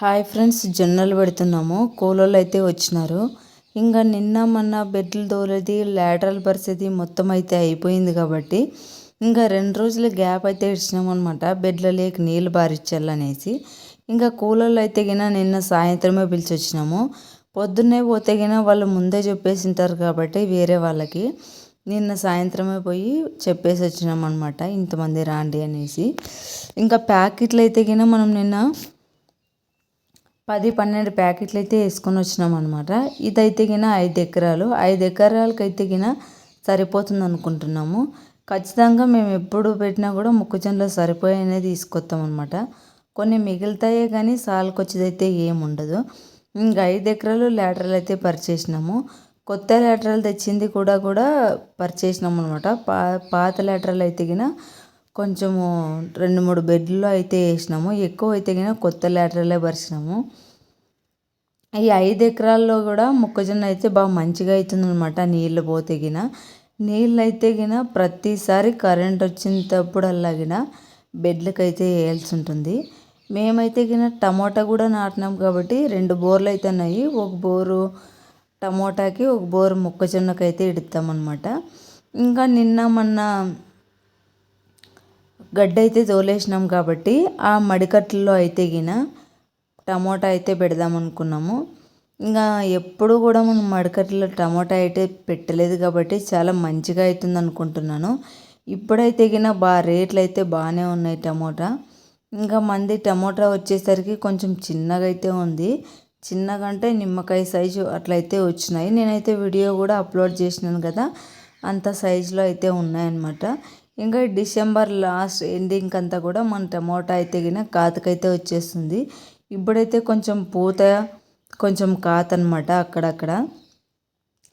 Hi friends జొన్నలు పెడుతున్నాము. కూలోళ్ళు అయితే వచ్చినారు. ఇంకా నిన్న మొన్న బెడ్లు దోలేది లాటరల్ పరిస్థితి మొత్తం అయితే అయిపోయింది కాబట్టి ఇంకా రెండు రోజులు గ్యాప్ అయితే ఇచ్చినామన్నమాట. బెడ్లు బెడ్ల లేక నీళ్ళు బారిచ్చాలనేసి ఇంకా కూలోళ్ళు అయితే గిన నిన్న సాయంత్రమే పిలిచి వచ్చినాము పొద్దున్నే పోతే గిన వాళ్ళు ముందే చెప్పేసి ఉంటారు కాబట్టి వేరే వాళ్ళకి. నిన్న సాయంత్రమే పోయి చెప్పేసి వచ్చినాం అనమాట ఇంతమంది రాండి అనేసి. ఇంకా ప్యాకెట్లు అయితే గిన మనం నిన్న పది పన్నెండు ప్యాకెట్లు అయితే వేసుకొని వచ్చినాం అనమాట ఇదైతే గిన ఐదు ఎకరాలు. ఐదు ఎకరాలకు అయితే గిన సరిపోతుంది అనుకుంటున్నాము. ఖచ్చితంగా మేము ఎప్పుడు పెట్టినా కూడా మొక్కజొన్నలో సరిపోయేనే తీసుకొస్తాం అనమాట కొన్ని మిగులుతాయే కానీ సాల్కి వచ్చేదైతే ఏముండదు ఇంకా ఐదు ఎకరాలు ల్యాటరల్ అయితే పరిచేసినాము. కొత్త ల్యాటరల్ తెచ్చింది కూడా కూడా పరిచేసినాం అనమాట పా పాత ల్యాటరల్ అయితే గిన కొంచెము రెండు మూడు బెడ్లు అయితే వేసినాము. ఎక్కువ అయితే గిన కొత్త లేటర్లే పరిచినాము. ఈ ఐదు ఎకరాల్లో కూడా మొక్కజొన్న అయితే బాగా మంచిగా అవుతుందనమాట నీళ్ళు పోతే గిన. నీళ్ళు అయితే గిన ప్రతిసారి కరెంట్ వచ్చినప్పుడల్లా గిన బెడ్లకు అయితే వేయాల్సి ఉంటుంది మేమైతే గిన టమోటా కూడా నాటినాం కాబట్టి రెండు బోర్లు అయితే ఉన్నాయి. ఒక బోరు టమోటాకి ఒక బోరు మొక్కజొన్నకి అయితే ఇడతామన్నమాట. ఇంకా నిన్న మొన్న గడ్డైతే అయితే తోలేసినాం కాబట్టి ఆ మడికట్లలో అయితే గిన టమోటా అయితే పెడదాం అనుకున్నాము. ఇంకా ఎప్పుడు కూడా మనం మడికట్లలో టమోటా అయితే పెట్టలేదు కాబట్టి చాలా మంచిగా అవుతుంది అనుకుంటున్నాను. ఇప్పుడైతే గిన బాగా రేట్లు అయితే బాగానే ఉన్నాయి టమోటా. ఇంకా మంది టమోటా వచ్చేసరికి కొంచెం చిన్నగా అయితే ఉంది. చిన్నగా అంటే నిమ్మకాయ సైజు అట్లయితే వచ్చినాయి. నేనైతే వీడియో కూడా అప్లోడ్ చేసినాను కదా అంత సైజులో అయితే ఉన్నాయన్నమాట. ఇంకా డిసెంబర్ లాస్ట్ ఎండింగ్ అంతా కూడా మన టమోటా అయితే గిన కాతకైతే వచ్చేస్తుంది. ఇప్పుడైతే కొంచెం పూత కొంచెం కాత అనమాట అక్కడక్కడ.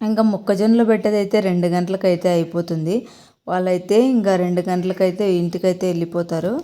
ఇంకా మొక్కజొన్నలు పెట్టేదైతే రెండు గంటలకైతే అయిపోతుంది. వాళ్ళైతే ఇంకా రెండు గంటలకైతే ఇంటికైతే వెళ్ళిపోతారు.